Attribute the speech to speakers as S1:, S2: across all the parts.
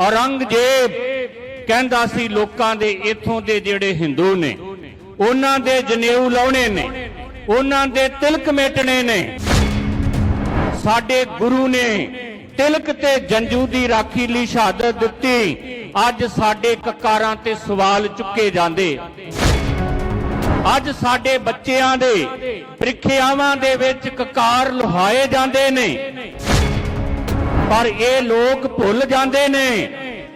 S1: ਔਰੰਗਜ਼ੇਬ ਕਹਿੰਦਾ ਸੀ ਲੋਕਾਂ ਦੇ ਇੱਥੋਂ ਦੇ ਜਿਹੜੇ ਹਿੰਦੂ ਨੇ, ਉਹਨਾਂ ਦੇ ਜਨੇਊ ਲਾਉਣੇ ਨੇ, ਉਹਨਾਂ ਦੇ ਤਿਲਕ ਮੇਟਣੇ ਨੇ। ਸਾਡੇ ਗੁਰੂ ਨੇ ਤਿਲਕ ਤੇ ਜੰਜੂ ਦੀ ਰਾਖੀ ਲਈ ਸ਼ਹਾਦਤ ਦਿੱਤੀ। ਅੱਜ ਸਾਡੇ ਕਕਾਰਾਂ ਤੇ ਸਵਾਲ ਚੁੱਕੇ ਜਾਂਦੇ। ਅੱਜ ਸਾਡੇ ਬੱਚਿਆਂ ਦੇ ਪ੍ਰੀਖਿਆਵਾਂ ਦੇ ਵਿੱਚ ਕਕਾਰ ਲੁਹਾਏ ਜਾਂਦੇ ਨੇ। ਪਰ ਇਹ ਲੋਕ ਭੁੱਲ ਜਾਂਦੇ ਨੇ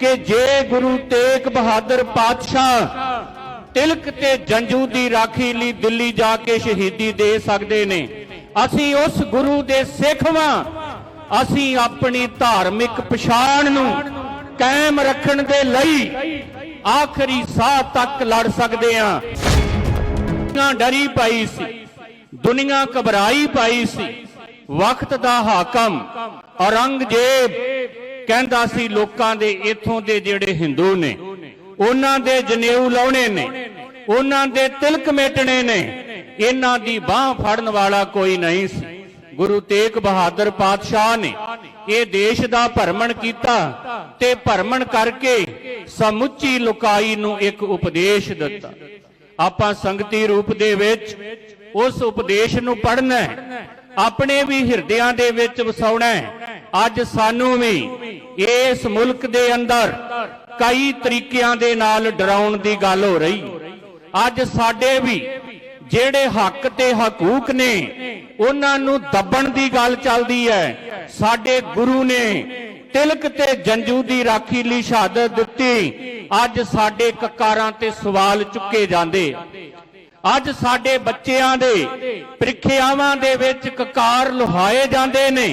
S1: ਕਿ ਜੇ ਗੁਰੂ ਤੇਗ ਬਹਾਦਰ ਪਾਤਸ਼ਾਹ ਤਿਲਕ ਤੇ ਜੰਜੂ ਦੀ ਰਾਖੀ ਲਈ ਦਿੱਲੀ ਜਾ ਕੇ ਸ਼ਹੀਦੀ ਦੇ ਸਕਦੇ ਨੇ, ਅਸੀਂ ਉਸ ਗੁਰੂ ਦੇ ਸਿੱਖ ਵਾਂ। ਅਸੀਂ ਆਪਣੀ ਧਾਰਮਿਕ ਪਛਾਣ ਨੂੰ ਕਾਇਮ ਰੱਖਣ ਦੇ ਲਈ ਆਖਰੀ ਸਾਹ ਤੱਕ ਲੜ ਸਕਦੇ ਹਾਂ ਦੁਨੀਆ ਡਰੀ ਪਾਈ ਸੀ, ਦੁਨੀਆ ਘਬਰਾਈ ਪਾਈ ਸੀ ਵਕਤ ਦਾ ਹਾਕਮ, ਔਰੰਗਜ਼ੇਬ ਕਹਿੰਦਾ ਸੀ, ਲੋਕਾਂ ਦੇ ਇੱਥੋਂ ਦੇ ਜਿਹੜੇ ਹਿੰਦੂ ਨੇ, ਉਹਨਾਂ ਦੇ ਜਨੇਊ ਲਾਉਣੇ ਨੇ, ਉਹਨਾਂ ਦੇ ਤਿਲਕ ਮੇਟਣੇ ਨੇ, ਇਹਨਾਂ ਦੀ ਬਾਹ ਫੜਨ ਵਾਲਾ ਕੋਈ ਨਹੀਂ ਸੀ। ਗੁਰੂ ਤੇਗ ਬਹਾਦਰ ਪਾਤਸ਼ਾਹ ਨੇ ਇਹ ਦੇਸ਼ ਦਾ ਭਰਮਣ ਕੀਤਾ ਤੇ ਭਰਮਣ ਕਰਕੇ ਸਮੁੱਚੀ ਲੋਕਾਈ ਨੂੰ ਇੱਕ ਉਪਦੇਸ਼ ਦਿੱਤਾ। ਆਪਾਂ ਸੰਗਤੀ ਰੂਪ ਦੇ ਵਿੱਚ ਉਸ ਉਪਦੇਸ਼ ਨੂੰ ਪੜ੍ਹਨਾ ਹੈ। ਆਪਣੇ ਵੀ ਹਿਰਦਿਆਂ ਦੇ ਵਿੱਚ ਵਸਾਉਣਾ ਹੈ। ਅੱਜ ਸਾਨੂੰ ਵੀ ਇਸ ਮੁਲਕ ਦੇ ਅੰਦਰ ਕਈ ਤਰੀਕਿਆਂ ਦੇ ਨਾਲ ਡਰਾਉਣ ਦੀ ਗੱਲ ਹੋ ਰਹੀ। ਅੱਜ ਸਾਡੇ ਵੀ ਜਿਹੜੇ ਹੱਕ ਤੇ ਹਕੂਕ ਨੇ, ਉਹਨਾਂ ਨੂੰ ਦੱਬਣ ਦੀ ਗੱਲ ਚੱਲਦੀ ਹੈ। ਸਾਡੇ ਗੁਰੂ ਨੇ ਤਿਲਕ ਤੇ ਜੰਜੂ ਦੀ ਰਾਖੀ ਲਈ ਸ਼ਹਾਦਤ ਦਿੱਤੀ। ਅੱਜ ਸਾਡੇ ਕਕਾਰਾਂ ਤੇ ਸਵਾਲ ਚੁੱਕੇ ਜਾਂਦੇ। ਅੱਜ ਸਾਡੇ ਬੱਚਿਆਂ ਦੇ ਪ੍ਰੀਖਿਆਵਾਂ ਦੇ ਵਿੱਚ ਕਕਾਰ ਲੁਹਾਏ ਜਾਂਦੇ ਨੇ।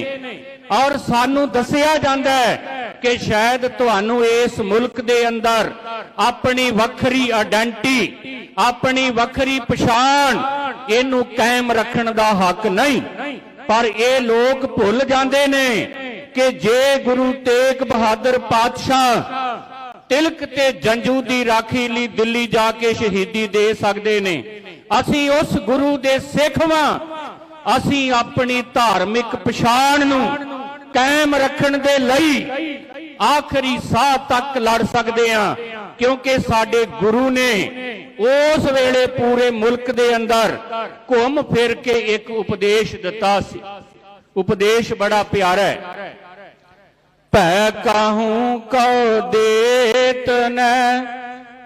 S1: ਔਰ ਸਾਨੂੰ ਦੱਸਿਆ ਜਾਂਦਾ ਹੈ ਕਿ ਸ਼ਾਇਦ ਤੁਹਾਨੂੰ ਇਸ ਮੁਲਕ ਦੇ ਅੰਦਰ ਆਪਣੀ ਵੱਖਰੀ ਆਇਡੈਂਟੀ ਆਪਣੀ ਵੱਖਰੀ ਪਛਾਣ, ਇਹਨੂੰ ਕਾਇਮ ਰੱਖਣ ਦਾ ਹੱਕ ਨਹੀਂ। ਪਰ ਇਹ ਲੋਕ ਭੁੱਲ ਜਾਂਦੇ ਨੇ ਕਿ ਜੇ ਗੁਰੂ ਤੇਗ ਬਹਾਦਰ ਪਾਤਸ਼ਾਹ ਤਿਲਕ ਤੇ ਜੰਜੂ ਦੀ ਰਾਖੀ ਲਈ ਦਿੱਲੀ ਜਾ ਕੇ ਸ਼ਹੀਦੀ ਦੇ ਸਕਦੇ ਨੇ ਅਸੀਂ ਉਸ ਗੁਰੂ ਦੇ ਸਿੱਖ ਵਾਂ। ਅਸੀਂ ਆਪਣੀ ਧਾਰਮਿਕ ਪਛਾਣ ਨੂੰ ਕਾਇਮ ਰੱਖਣ ਦੇ ਲਈ ਆਖਰੀ ਸਾਹ ਤੱਕ ਲੜ ਸਕਦੇ ਹਾਂ ਕਿਉਂਕਿ ਸਾਡੇ ਗੁਰੂ ਨੇ ਉਸ ਵੇਲੇ ਪੂਰੇ ਮੁਲਕ ਦੇ ਅੰਦਰ ਘੁੰਮ ਫਿਰ ਕੇ ਇੱਕ ਉਪਦੇਸ਼ ਦਿੱਤਾ ਸੀ। ਉਪਦੇਸ਼ ਬੜਾ ਪਿਆਰਾ ਹੈ। ਭੈ ਕਾਹੂ ਕਉ ਦੇਤ ਨ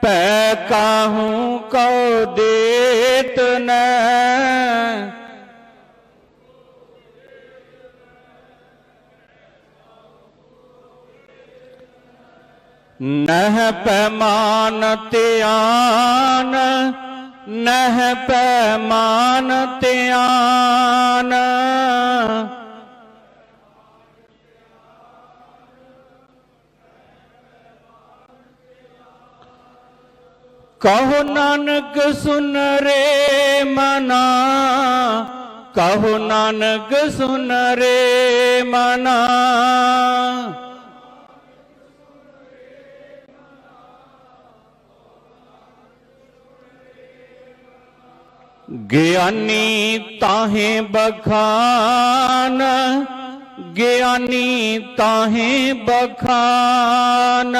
S1: ਭੈ ਕਾਹੂ ਕਉ ਦੇ ਨ ਨਹ ਪੈਮਾਨ ਧਿਆਨ ਨਹ ਪੈਮਾਨ ਧਿਆਨ। ਕਹੋ ਨਾਨਕ ਸੁਨ ਰੇ ਮਨਾ, ਕਹੋ ਨਾਨਕ ਸੁਨ ਰੇ ਮਨਾ। ਗਿਆਨੀ ਤਾਹੇ ਬਖਾਨ, ਗਿਆਨੀ ਤਾਹੇ ਬਖਾਨ।